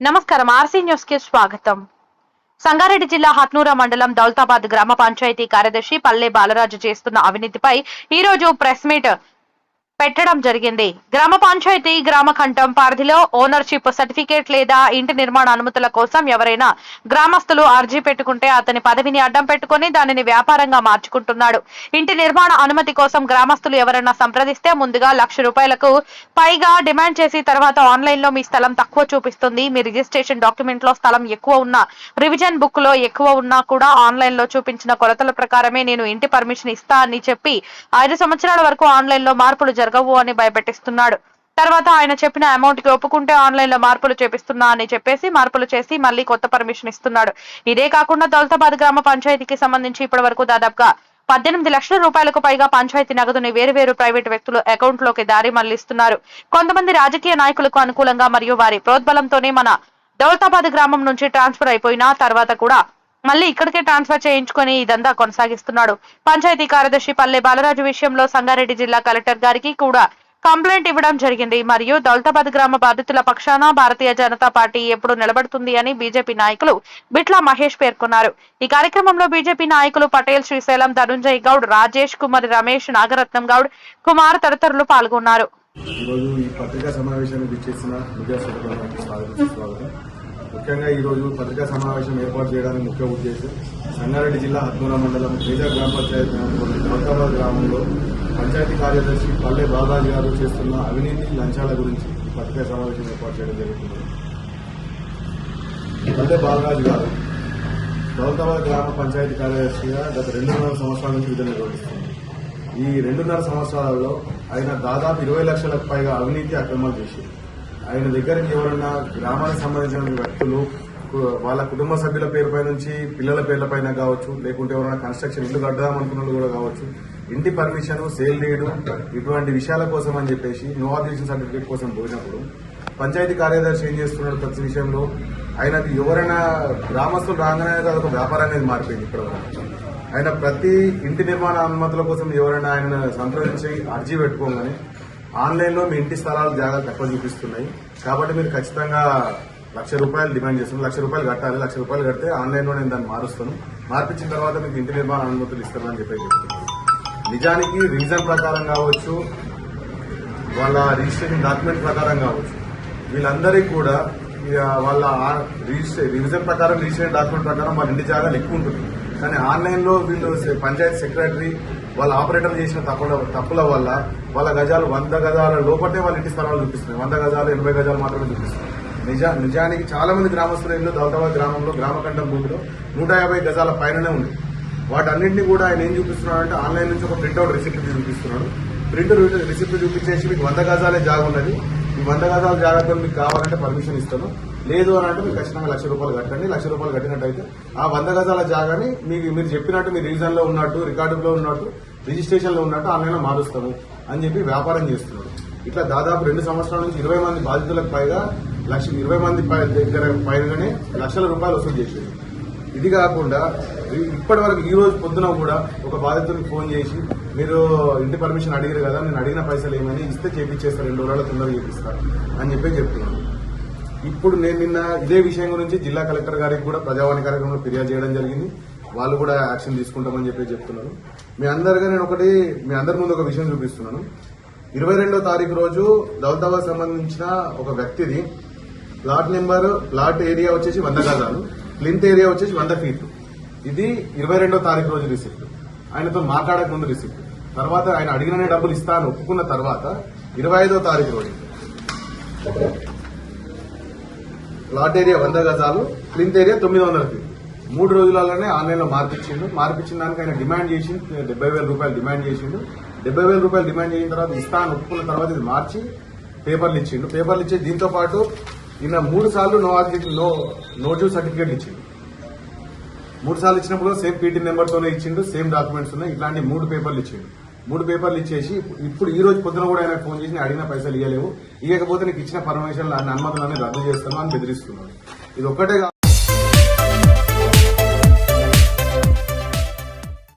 నమస్కారం ఆర్సీ న్యూస్కి స్వాగతం. సంగారెడ్డి జిల్లా హత్నూర మండలం దౌలతాబాద్ గ్రామ పంచాయతీ కార్యదర్శి పల్లె బాలరాజు చేస్తున్న అవినీతిపై ఈ రోజు ప్రెస్ మీట్ పెట్టడం జరిగింది. గ్రామ పంచాయతీ గ్రామ కంఠం పరిధిలో ఓనర్షిప్ సర్టిఫికేట్ లేదా ఇంటి నిర్మాణ అనుమతుల కోసం ఎవరైనా గ్రామస్తులు అర్జీ పెట్టుకుంటే అతని పదవిని అడ్డం పెట్టుకుని దానిని వ్యాపారంగా మార్చుకుంటున్నాడు. ఇంటి నిర్మాణ అనుమతి కోసం గ్రామస్తులు ఎవరైనా సంప్రదిస్తే ముందుగా లక్ష రూపాయలకు పైగా డిమాండ్ చేసి తర్వాత ఆన్లైన్లో మీ స్థలం తక్కువ చూపిస్తుంది. మీ రిజిస్ట్రేషన్ డాక్యుమెంట్లో స్థలం ఎక్కువ ఉన్నా రివిజన్ బుక్లో ఎక్కువ ఉన్నా కూడా ఆన్లైన్లో చూపించిన కొలతల ప్రకారమే నేను ఇంటి పర్మిషన్ ఇస్తా అని చెప్పి ఐదు సంవత్సరాల వరకు ఆన్లైన్లో మార్పులు జరగవు అని భయపెట్టిస్తున్నాడు. తర్వాత ఆయన చెప్పిన అమౌంట్కి ఒప్పుకుంటే ఆన్లైన్లో మార్పులు చేపిస్తున్నా అని చెప్పేసి మార్పులు చేసి మళ్ళీ కొత్త పర్మిషన్ ఇస్తున్నాడు. ఇదే కాకుండా దౌలతాబాద్ గ్రామ పంచాయతీకి సంబంధించి ఇప్పటి వరకు దాదాపుగా పద్దెనిమిది లక్షల రూపాయలకు పైగా పంచాయతీ నగదుని వేరు వేరు ప్రైవేటు వ్యక్తులు అకౌంట్లోకి దారి మళ్ళిస్తున్నారు. కొంతమంది రాజకీయ నాయకులకు అనుకూలంగా మరియు వారి ప్రోద్బలంతోనే మన దౌలతాబాద్ గ్రామం నుంచి ట్రాన్స్ఫర్ అయిపోయిన తర్వాత కూడా మళ్ళీ ఇక్కడికే ట్రాన్స్ఫర్ చేయించుకొని ఇదంతా కొనసాగిస్తున్నాడు. పంచాయతీ కార్యదర్శి పల్లె బాలరాజు విషయంలో సంగారెడ్డి జిల్లా కలెక్టర్ గారికి కూడా కంప్లైంట్ ఇవ్వడం జరిగింది. మరియు దౌలతాబాద్ గ్రామ బాధితుల పక్షాన భారతీయ జనతా పార్టీ ఎప్పుడు నిలబడుతుంది అని బీజేపీ నాయకులు బిట్లా మహేష్ పేర్కొన్నారు. ఈ కార్యక్రమంలో బీజేపీ నాయకులు పటేల్ శ్రీశైలం ధనుంజయ్ గౌడ్ రాజేష్ కుమార్ రమేష్ నాగరత్నం గౌడ్ కుమార్ తదితరులు పాల్గొన్నారు. ముఖ్యంగా ఈరోజు పత్రికా సమావేశం ఏర్పాటు చేయడానికి ముఖ్య ఉద్దేశం సంగారెడ్డి జిల్లా హద్మూల మండలం తేజ గ్రామ పంచాయతీ మల్కాబాద్ గ్రామంలో పంచాయతీ కార్యదర్శి పల్లె బాబాజీ గారు చేస్తున్న అవినీతి లంచాల గురించి పత్రికా సమావేశం ఏర్పాటు చేయడం జరుగుతుంది. పల్లె బాలరాజు గారు దౌలతాబాద్ గ్రామ పంచాయతీ కార్యదర్శిగా గత రెండున్నర సంవత్సరాల నుంచి విధులు నిర్వహిస్తుంది ఈ రెండున్నర సంవత్సరాలలో ఆయన దాదాపు ఇరవై లక్షలకు పైగా అవినీతి అక్రమాలు చేశారు. ఆయన దగ్గరికి ఎవరన్నా గ్రామానికి సంబంధించిన వ్యక్తులు వాళ్ళ కుటుంబ సభ్యుల పేరుపై నుంచి పిల్లల పేర్లపైన కావచ్చు లేకుంటే ఎవరైనా కన్స్ట్రక్షన్ ఇల్లు కడదాం అనుకున్న కూడా కావచ్చు ఇంటి పర్మిషన్ సేల్ డీడ్ ఇటువంటి విషయాల కోసం అని చెప్పేసి నో ఆబ్జెక్షన్ సర్టిఫికేట్ కోసం పోయినప్పుడు పంచాయతీ కార్యదర్శి ఏం చేస్తున్నాడు ప్రతి విషయంలో? ఆయనకు ఎవరైనా గ్రామస్తులు రాగానే అదొక వ్యాపారం అనేది మారిపోయింది ఇక్కడ ఆయన ప్రతి ఇంటి నిర్మాణ అనుమతుల కోసం ఎవరైనా ఆయన సంప్రదించి అర్జీ పెట్టుకోగానే ఆన్లైన్లో మీ ఇంటి స్థలాలు జాగ్రత్త తక్కువ చూపిస్తున్నాయి. కాబట్టి మీరు ఖచ్చితంగా లక్ష రూపాయలు డిమాండ్ చేస్తున్నాం లక్ష రూపాయలు కట్టాలి. లక్ష రూపాయలు కడితే ఆన్లైన్లో నేను దాన్ని మారుస్తాను. మార్పించిన తర్వాత మీకు ఇంటి నిర్మాణ అనుమతులు ఇస్తానని చెప్పి నిజానికి రీజన్ ప్రకారం కావచ్చు వాళ్ళ రిజిస్ట్రేషన్ డాక్యుమెంట్ ప్రకారం కావచ్చు వీళ్ళందరికీ కూడా ఇక వాళ్ళ రిజిస్ట్రేషన్ రిజిస్ట్రే రివిజన్ ప్రకారం రిజిస్ట్రేషన్ డాక్యుమెంట్ ప్రకారం వాళ్ళ ఇంటి జాగాలు ఎక్కువ ఉంటుంది. కానీ ఆన్లైన్లో వీళ్ళు పంచాయత్ పంచాయతీ సెక్రటరీ వాళ్ళ ఆపరేటర్ చేసిన తప్పుల తప్పుల వల్ల వాళ్ళ గజాలు వంద గజాల లోపటే వాళ్ళ ఇంటి స్థలాలు చూపిస్తున్నాయి. వంద గజాలు ఎనభై గజాలు మాత్రమే చూపిస్తున్నాయి. నిజా నిజానికి చాలా మంది గ్రామస్తుల ఇల్లు దౌలతాబాద్ గ్రామంలో గ్రామకంఠం భూమిలో నూట యాభై గజాల పైననే ఉంది వాటన్నింటినీ కూడా ఆయన ఏం చూపిస్తున్నాడు అంటే ఆన్లైన్ నుంచి ఒక ప్రింట్అవుట్ రిసిప్ట్ చూపిస్తున్నాడు. ప్రింట్ రిసిప్ట్ చూపించేసి మీకు వంద గజాలే జాగా ఉన్నది. ఈ వంద గజాల జాగ్రత్తలు మీకు కావాలంటే పర్మిషన్ ఇస్తాను. లేదు అని అంటే మీకు ఖచ్చితంగా లక్ష రూపాయలు కట్టండి. లక్ష రూపాయలు కట్టినట్టయితే ఆ వంద గజాల జాగాని మీకు మీరు చెప్పినట్టు మీ రీజన్లో ఉన్నట్టు రికార్డులో ఉన్నట్టు రిజిస్ట్రేషన్లో ఉన్నట్టు ఆన్లైన్లో మారుస్తాము అని చెప్పి వ్యాపారం చేస్తున్నాడు ఇట్లా దాదాపు రెండు సంవత్సరాల నుంచి ఇరవై మంది బాధితులకు పైగా లక్ష ఇరవై మంది పై- దగ్గర పైగానే లక్షల రూపాయలు వసూలు చేసేది ఇది కాకుండా ఇప్పటి వరకు ఈ రోజు పొద్దున కూడా ఒక బాధితుడికి ఫోన్ చేసి మీరు ఇంటి పర్మిషన్ అడిగారు కదా నేను అడిగిన పైసలు ఏమని ఇస్తే చేపించేస్తారు రెండు రోజుల తొందరగా చేపిస్తారు అని చెప్పి చెప్తున్నాను ఇప్పుడు నేను నిన్న ఇదే విషయం గురించి జిల్లా కలెక్టర్ గారికి కూడా ప్రజావాణి కార్యక్రమంలో ఫిర్యాదు చేయడం జరిగింది. వాళ్ళు కూడా యాక్షన్ తీసుకుంటామని చెప్పి చెప్తున్నారు. మీ అందరిగా నేను ఒకటి మీ అందరి ముందు ఒక విషయం చూపిస్తున్నాను. ఇరవై రెండో తారీఖు రోజు దౌలతాబాద్ సంబంధించిన ఒక వ్యక్తిది. ప్లాట్ నెంబర్ ప్లాట్ ఏరియా వచ్చేసి వంద గజాలు. ప్లింత్ ఏరియా వచ్చేసి వంద ఫీట్లు ఇది ఇరవై రెండో తారీఖు రోజు రిసిప్ట్. ఆయనతో మాట్లాడక ముందు రిసిప్ట్. తర్వాత ఆయన అడిగిన డబ్బులు ఇస్తాను ఒప్పుకున్న తర్వాత ఇరవై ఐదో తారీఖు రోజు. ప్లాట్ ఏరియా వంద గజాలు క్లింత్ ఏరియా తొమ్మిది వందల ఫీట్ మూడు రోజులలోనే ఆన్లైన్లో మార్పిచ్చిండు మార్పిచ్చిన దానికి ఆయన డిమాండ్ చేసి డెబ్బై వేల రూపాయలు డిమాండ్ చేసిండు. డెబ్బై వేల రూపాయలు డిమాండ్ చేసిన తర్వాత ఇస్తాను ఒప్పుకున్న తర్వాత ఇది మార్చి పేపర్లు ఇచ్చిండు. పేపర్లు ఇచ్చి దీంతో పాటు ఈయన మూడు సార్లు no object no no due certificate ఇచ్చిండు. మూడు సార్లు ఇచ్చినప్పుడు సేమ్ పీటీ నెంబర్తోనే ఇచ్చిండు సేమ్ డాక్యుమెంట్స్ ఉన్నాయి. ఇట్లాంటి మూడు పేపర్లు ఇచ్చిండు. మూడు పేపర్లు ఇచ్చేసి ఇప్పుడు ఈ రోజు పొద్దున కూడా ఆయన ఫోన్ చేసి అడిగిన పైసలు ఇవ్వలేవు ఇవ్వకపోతే నీకు ఇచ్చిన పర్మిషన్ అనుమతులన్నీ రద్దు చేస్తాను అని బెదిరిస్తున్నాడు. ఇది ఒక్కటే కాదు.